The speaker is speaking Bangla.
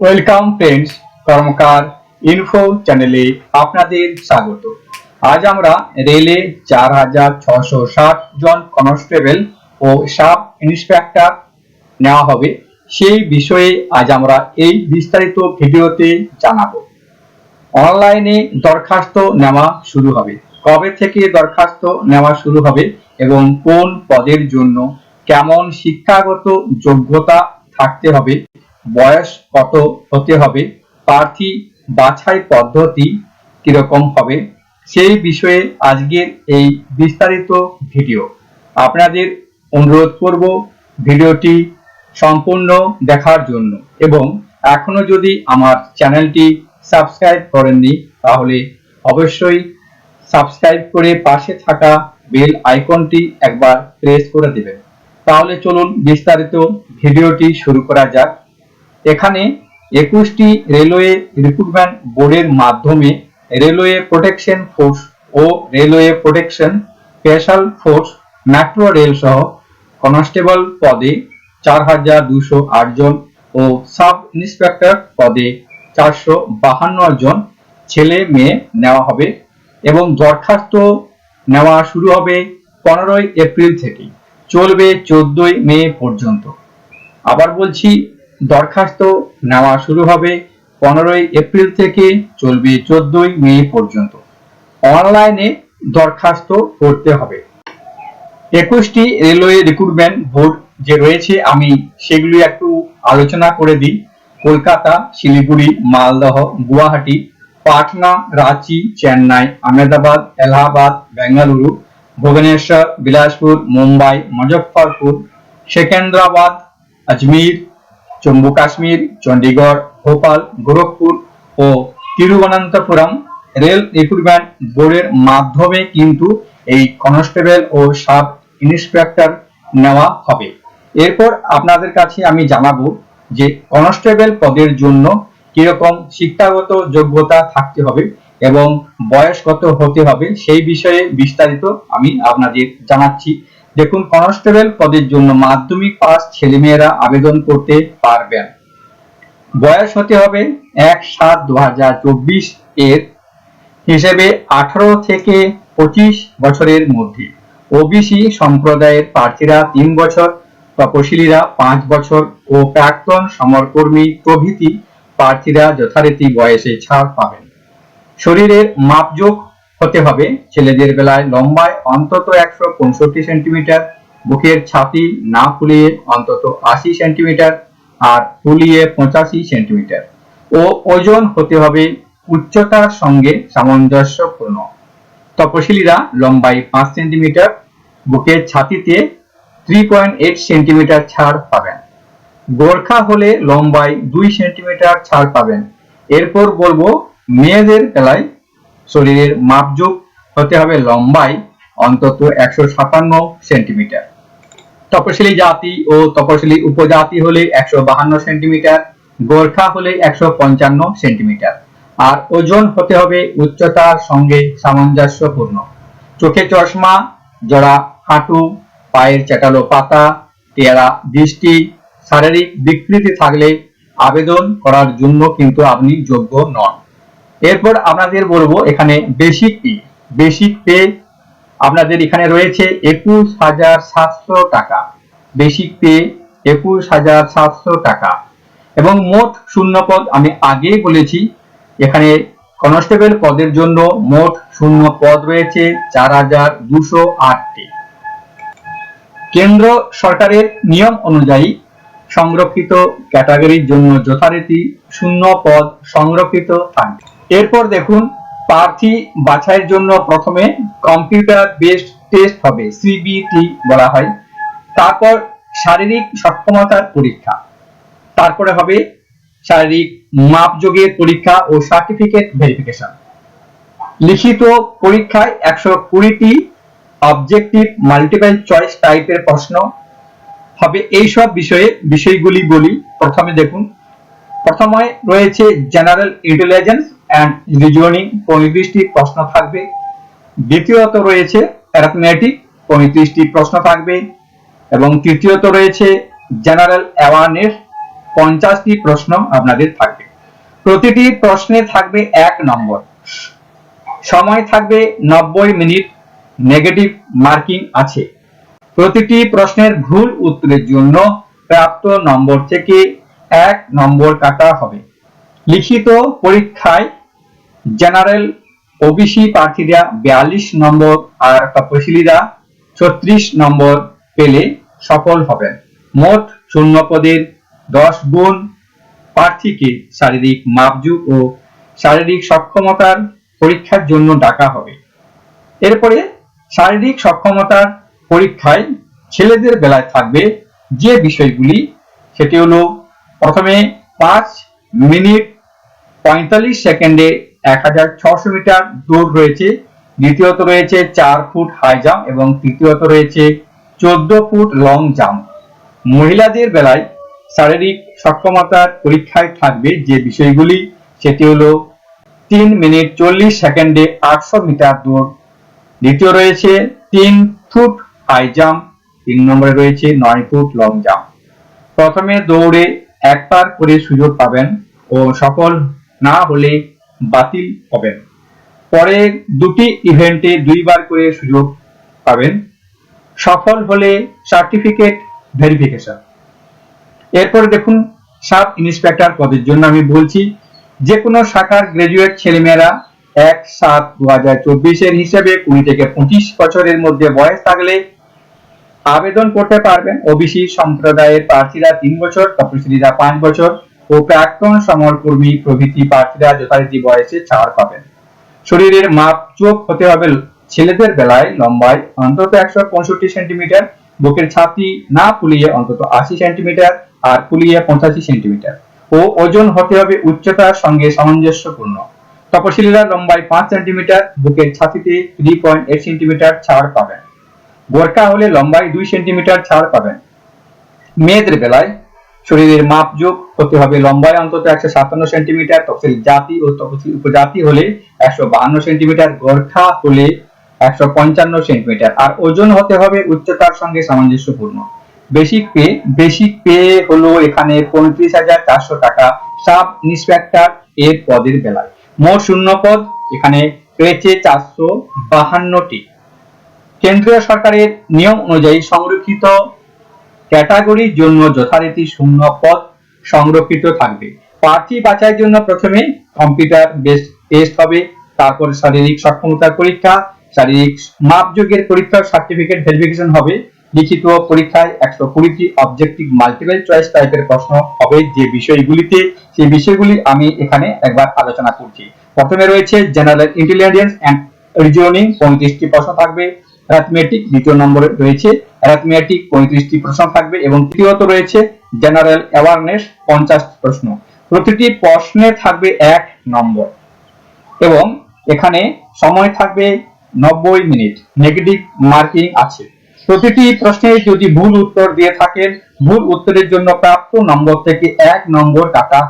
ওয়েলকাম ফ্রেন্ডস কর্মকার ইনফো চ্যানেলে আপনাদের স্বাগত। আজ আমরা রেলে চার হাজার ছশো ষাট জন কনস্টেবল ও সাব ইন্সপেক্টর নেওয়া হবে। সেই বিষয়ে আজ আমরা এই বিস্তারিত ভিডিওতে জানাব। অনলাইনে দরখাস্ত নেওয়া শুরু হবে। কবে থেকে দরখাস্ত নেওয়া শুরু হবে এবং কোন পদের জন্য কেমন শিক্ষাগত যোগ্যতা থাকতে হবে বয়স কত হতে হবে? প্রার্থী বাছাই পদ্ধতি কীরকম হবে? সেই বিষয়ে আজকের এই বিস্তারিত ভিডিও। আপনাদের অনুরোধ করব ভিডিওটি সম্পূর্ণ দেখার জন্য এবং এখনও যদি আমার চ্যানেলটি সাবস্ক্রাইব করেননি, তাহলে অবশ্যই সাবস্ক্রাইব করে পাশে থাকা বেল আইকনটি একবার প্রেস করে দেবেন। তাহলে চলুন বিস্তারিত ভিডিওটি শুরু করা যাক। এখানে একুশটি রেলওয়ে রিক্রুটমেন্ট বোর্ডের মাধ্যমে রেলওয়ে প্রোটেকশন ফোর্স ও railway protection special force metro rail সহ কনস্টেবল পদে চার হাজার দুশো আট জন ও সাব ইন্সপেক্টর পদে চারশো বাহান্ন জন ছেলে মেয়ে নেওয়া হবে এবং দরখাস্ত নেওয়া শুরু হবে পনেরোই এপ্রিল থেকে। চলবে চোদ্দই মে পর্যন্ত। আবার বলছি দরখাস্ত নেওয়া শুরু হবে পনেরোই এপ্রিল থেকে চলবে চোদ্দই মে পর্যন্ত। অনলাইনে দরখাস্ত করতে হবে। একুশটি রেলওয়ে রিক্রুটমেন্ট বোর্ড যে রয়েছে, আমি সেগুলি একটু আলোচনা করে দিই। কলকাতা, শিলিগুড়ি, মালদহ, গুয়াহাটি, পাটনা, রাঁচি, চেন্নাই, আহমেদাবাদ, এলাহাবাদ, বেঙ্গালুরু, ভুবনেশ্বর, বিলাসপুর, মুম্বাই, মুজফ্ফরপুর, সেকেন্দ্রাবাদ, আজমির জম্মু কাশ্মীর, চণ্ডীগড়, ভোপাল, গোরখপুর ও তিরুবনন্তপুরম রেল রিক্রুটমেন্ট বোর্ডের মাধ্যমে কিন্তু এই কনস্টেবল ও সাব ইন্সপেক্টর নেওয়া হবে। এরপর আপনাদের কাছে আমি জানাব যে কনস্টেবল পদের জন্য কীরকম শিক্ষাগত যোগ্যতা থাকতে হবে এবং বয়স কত হতে হবে সেই বিষয়ে বিস্তারিত আমি আপনাদের জানাচ্ছি। দেখুন কনস্টেবল পদের জন্য মাধ্যমিক পাস ছেলেমেয়েরা আবেদন করতে পারবেন। বয়স হতে হবে এক সাত দু হাজার চব্বিশ এর হিসেবে আঠারো থেকে পঁচিশ বছরের মধ্যে। ওবিসি সম্প্রদায়ের প্রার্থীরা তিন বছর, তপশিলীরা পাঁচ বছর ও প্রাক্তন সমরকর্মী প্রভৃতি প্রার্থীরা যথারীতি বয়সে ছাড় পাবেন। শরীরের মাপযোগ হতে হবে। ছেলেদের বেলায় লম্বায় অন্তত একশো পঁয়ষট্টি সেন্টিমিটার, বুকের ছাতি না ফুলিয়ে অন্তত আশি সেন্টিমিটার আর ফুলিয়ে পঁচাশি সেন্টিমিটার। ও ওজন হতে হবে উচ্চতার সঙ্গে সামঞ্জস্যপূর্ণ। তপশিলীরা লম্বায় পাঁচ সেন্টিমিটার, বুকের ছাতিতে থ্রি পয়েন্ট এইট সেন্টিমিটার ছাড় পাবেন। গোর্খা হলে লম্বায় দুই সেন্টিমিটার ছাড় পাবেন। এরপর বলব, মেয়েদের বেলায় শরীরের মাপযোগ হতে হবে লম্বায় অন্তত একশো সাতান্ন সেন্টিমিটার। তপশিলি জাতি ও তপশিলি উপজাতি হলে একশো বাহান্ন সেন্টিমিটার, গোর্খা হলে একশো পঞ্চান্ন সেন্টিমিটার। আর ওজন হতে হবে উচ্চতার সঙ্গে সামঞ্জস্যপূর্ণ। চোখে চশমা জড়া হাঁটু, পায়ের চাটালো পাতা টেরা দৃষ্টি, শারীরিক বিকৃতি থাকলে আবেদন করার জন্য কিন্তু আপনি যোগ্য নন। এরপর আপনাদের বলব এখানে বেসিক পে বেসিক পে আপনাদের এখানে রয়েছে একুশ হাজার সাতশো টাকা। বেসিক পে একুশ হাজার সাতশো টাকা। এবং মোট শূন্য পদ আমি আগেই বলেছি, এখানে কনস্টেবল পদের জন্য মোট শূন্য পদ রয়েছে চার হাজার দুশো আটটি। কেন্দ্র সরকারের নিয়ম অনুযায়ী সংরক্ষিত ক্যাটাগরির জন্য যথারীতি শূন্য পদ সংরক্ষিত থাকবে। এরপর দেখুন, প্রার্থী বাছাইয়ের জন্য প্রথমে কম্পিউটার বেসড টেস্ট হবে সিবিটি বলা হয়। তারপর শারীরিক সক্ষমতার পরীক্ষা। তারপরে হবে শারীরিক মাপযোগের পরীক্ষা ও সার্টিফিকেট ভেরিফিকেশন লিখিত পরীক্ষায় একশো কুড়িটি অবজেক্টিভ মাল্টিপল চয়েস টাইপের প্রশ্ন হবে। এই সব বিষয়ে বিষয়গুলি বলি। প্রথমে দেখুন, প্রথমে রয়েছে জেনারেল ইন্টেলিজেন্স অ্যান্ড রিজনিং পঁয়ত্রিশটি প্রশ্ন থাকবে। দ্বিতীয়ত রয়েছে অ্যারথমেটিক পঁয়ত্রিশটি প্রশ্ন থাকবে। এবং তৃতীয়ত রয়েছে জেনারেল অ্যাওয়ারনেস পঞ্চাশটি প্রশ্ন আপনাদের থাকবে। প্রতিটি প্রশ্নে থাকবে এক নম্বর। সময় থাকবে নব্বই মিনিট নেগেটিভ মার্কিং আছে। প্রতিটি প্রশ্নের ভুল উত্তরের জন্য প্রাপ্ত নম্বর থেকে এক নম্বর কাটা হবে। লিখিত পরীক্ষায় জেনারেল ওবিসি প্রার্থীরা বিয়াল্লিশ নম্বর আর তপশিলীরা ছত্রিশ নম্বর পেলে সফল হবেন। মোট শূন্য পদের দশ গুণ প্রার্থীকে শারীরিক মাপজুক ও শারীরিক সক্ষমতার পরীক্ষার জন্য ডাকা হবে। এরপরে শারীরিক সক্ষমতার পরীক্ষায় ছেলেদের বেলায় থাকবে যে বিষয়গুলি, সেটি হলো প্রথমে পাঁচ মিনিট পঁয়তাল্লিশ সেকেন্ডে এক হাজার ছশো মিটার দৌড় রয়েছে। দ্বিতীয়ত রয়েছে চার ফুট হাই জাম্প এবং তৃতীয়ত রয়েছে চোদ্দ ফুট লং জাম্প মহিলাদের বেলায় শারীরিক সক্ষমতার পরীক্ষায় থাকবে যে বিষয়গুলি, সেটি হলো তিন মিনিট চল্লিশ সেকেন্ডে আটশো মিটার দৌড় দ্বিতীয় রয়েছে তিন ফুট হাই জাম্প তিন নম্বরে রয়েছে নয় ফুট লং জাম্প প্রথমে দৌড়ে একবার করে সুযোগ পাবেন ও সফল না হলে বাতিল হবেন পরে দুটি ইভেন্টে দুইবার করে সুযোগ পাবেন। সফল হলে সার্টিফিকেট ভেরিফিকেশন। এরপরে দেখুন, সাব ইন্সপেক্টর পদের জন্য আমি বলছি যে কোনো শাখার গ্রাজুয়েট ছেলেমেয়েরা এক সাত দু হাজার চব্বিশের হিসেবে কুড়ি থেকে পঁচিশ বছরের মধ্যে বয়স থাকলে আবেদন করতে পারবেন। ওবিসি সম্প্রদায়ের প্রার্থীরা তিন বছর, তপশিলীরা পাঁচ বছর। ও প্রাক্তন সমরকর্মী প্রভৃতি প্রার্থীরা যথারীতি বয়সে ছাড় পাবেন। শরীরের মাপ চোখ হতে হবে ছেলেদের বেলায়, লম্বায় অন্তত একশো পঁয়ষট্টি সেন্টিমিটার, বুকের ছাতি না ফুলিয়ে অন্তত আশি সেন্টিমিটার আর ফুলিয়ে পঁচাশি সেন্টিমিটার। ও ওজন হতে হবে উচ্চতার সঙ্গে সামঞ্জস্যপূর্ণ। তপশিলীরা লম্বায় পাঁচ সেন্টিমিটার, বুকের ছাতিতে থ্রি পয়েন্ট এইট সেন্টিমিটার ছাড় পাবেন। গোরকা হলে লম্বায় দুই সেন্টিমিটার ছাড় পাবেন। মেয়েদের বেলায় শরীরের মাপযোগ হতে হবে লম্বায়, অন্তত একশো সাতান্ন সেন্টিমিটার, তফসিল জাতি ও তফসিল উপজাতি হলে একশো বাহান্ন সেন্টিমিটার, গোর্খা হলে একশো পঞ্চান্ন সেন্টিমিটার। আর ওজন হতে হবে উচ্চতার সঙ্গে সামঞ্জস্যপূর্ণ। বেসিক পে বেসিক পে হলো এখানে পঁয়ত্রিশ হাজার চারশো টাকা সাব ইন্সপেক্টর এর পদের বেলায়। মোট শূন্য পদ এখানে পেয়েছে চারশো বাহান্নটি। কেন্দ্রীয় সরকারের নিয়ম অনুযায়ী সংরক্ষিত ক্যাটাগরির জন্য যথারীতি শূন্য পদ সংরক্ষিত থাকবে। প্রার্থী বাছাইয়ের জন্য প্রথমে কম্পিউটার বেস টেস্ট হবে, তারপর শারীরিক সক্ষমতার পরীক্ষা, শারীরিক মাপযোগের পরীক্ষার সার্টিফিকেট ভেরিফিকেশন হবে, লিখিত পরীক্ষায় একশো কুড়িটি অবজেক্টিভ মাল্টিপল চয়েস টাইপের প্রশ্ন হবে। যে বিষয়গুলিতে, সেই বিষয়গুলি আমি এখানে একবার আলোচনা করছি। প্রথমে রয়েছে জেনারেল ইন্টেলিজেন্স অ্যান্ড রিজনিং পঁয়ত্রিশটি প্রশ্ন থাকবে। অ্যাথমেটিক দ্বিতীয় নম্বরে রয়েছে। অ্যাথমেটিক পঁয়ত্রিশটি প্রশ্ন থাকবে এবং তৃতীয়ত রয়েছে জেনারেল অ্যাওয়ারনেস পঞ্চাশ প্রশ্ন। প্রতিটি প্রশ্নে থাকবে এক নম্বর এবং এখানে সময় থাকবে নব্বই মিনিট। নেগেটিভ মার্কিং আছে। প্রতিটি প্রশ্নে যদি ভুল উত্তর দিয়ে থাকেন, ভুল উত্তরের জন্য প্রাপ্ত নম্বর থেকে এক নম্বর কাটা